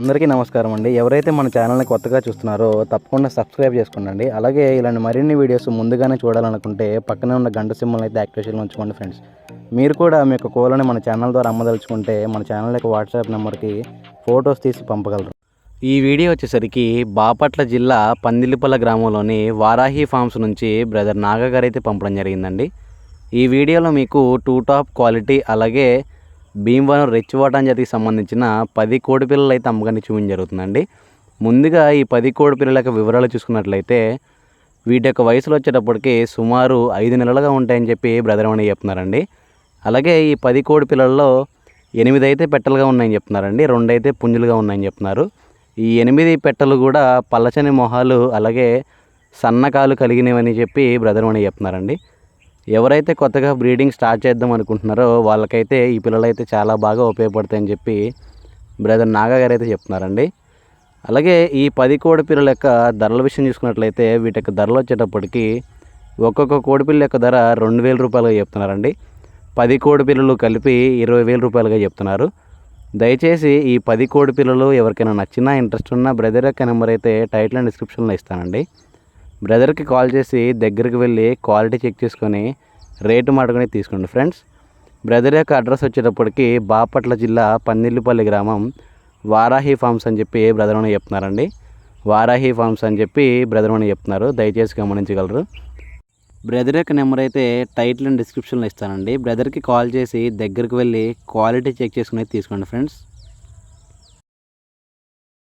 అందరికీ నమస్కారం అండి. ఎవరైతే మన ఛానల్ని కొత్తగా చూస్తున్నారో తప్పకుండా సబ్స్క్రైబ్ చేసుకోండి అలాగే ఇలాంటి మరిన్ని వీడియోస్ ముందుగానే చూడాలనుకుంటే పక్కనే ఉన్న గంట సింబల్ అయితే యాక్టివేషన్లో ఉంచుకోండి ఫ్రెండ్స్. మీరు కూడా మీ యొక్క కోలని మన ఛానల్ ద్వారా అమ్మదలుచుకుంటే మన ఛానల్ యొక్క వాట్సాప్ నెంబర్కి ఫొటోస్ తీసి పంపగలరు. ఈ వీడియో వచ్చేసరికి బాపట్ల జిల్లా పందిలిపల్ల గ్రామంలోని వారాహి ఫామ్స్ నుంచి బ్రదర్ నాగగారు అయితే పంపడం జరిగిందండి. ఈ వీడియోలో మీకు టూ టాప్ క్వాలిటీ అలాగే భీమవరం రిచ్ వాటన్ జాతికి సంబంధించిన పది కోడి పిల్లలు అయితే అమ్మకాన్ని చూపించడం జరుగుతుందండి. ముందుగా ఈ పది కోడి పిల్లల యొక్క వివరాలు చూసుకున్నట్లయితే వీటి యొక్క వయసులో వచ్చేటప్పటికి సుమారు ఐదు నెలలుగా ఉంటాయని చెప్పి బ్రదర్ అని చెప్తున్నారండి. అలాగే ఈ పది కోడి పిల్లల్లో ఎనిమిది అయితే పెట్టలుగా ఉన్నాయని చెప్తున్నారండి. రెండు అయితే పుంజులుగా ఉన్నాయని చెప్తున్నారు. ఈ ఎనిమిది పెట్టలు కూడా పల్లచని మొహాలు అలాగే సన్నకాలు కలిగినవని చెప్పి బ్రదర్ అని చెప్తున్నారండి. ఎవరైతే కొత్తగా బ్రీడింగ్ స్టార్ట్ చేద్దాం అనుకుంటున్నారో వాళ్ళకైతే ఈ పిల్లలు అయితే చాలా బాగా ఉపయోగపడతాయని చెప్పి బ్రదర్ నాగా గారు అయితే చెప్తున్నారండి. అలాగే ఈ పది కోడి పిల్లల యొక్క ధరల విషయం చూసుకున్నట్లయితే వీటి యొక్క ధరలు వచ్చేటప్పటికి ఒక్కొక్క కోడి పిల్ల యొక్క ధర రెండు వేల రూపాయలుగా చెప్తున్నారండి. పది కోడి పిల్లలు కలిపి ఇరవై వేల రూపాయలుగా చెప్తున్నారు. దయచేసి ఈ పది కోడి పిల్లలు ఎవరికైనా నచ్చినా ఇంట్రెస్ట్ ఉన్న బ్రదర్ యొక్క నెంబర్ అయితే టైటిల్ అండ్ డిస్క్రిప్షన్లో ఇస్తానండి. బ్రదర్కి కాల్ చేసి దగ్గరికి వెళ్ళి క్వాలిటీ చెక్ చేసుకొని రేటు మాట్లాడుకొని తీసుకోండి ఫ్రెండ్స్. బ్రదర్ యొక్క అడ్రస్ వచ్చేటప్పటికి బాపట్ల జిల్లా పన్నెల్లిపల్లి గ్రామం వారాహి ఫార్మ్స్ అని చెప్పి బ్రదర్ అని చెప్తున్నారండి. వారాహి ఫార్మ్స్ అని చెప్పి బ్రదర్ అని చెప్తున్నారు. దయచేసి గమనించగలరు. బ్రదర్ యొక్క నెంబర్ అయితే టైటిల్ అండ్ డిస్క్రిప్షన్లో ఇస్తానండి. బ్రదర్కి కాల్ చేసి దగ్గరికి వెళ్ళి క్వాలిటీ చెక్ చేసుకుని తీసుకోండి ఫ్రెండ్స్.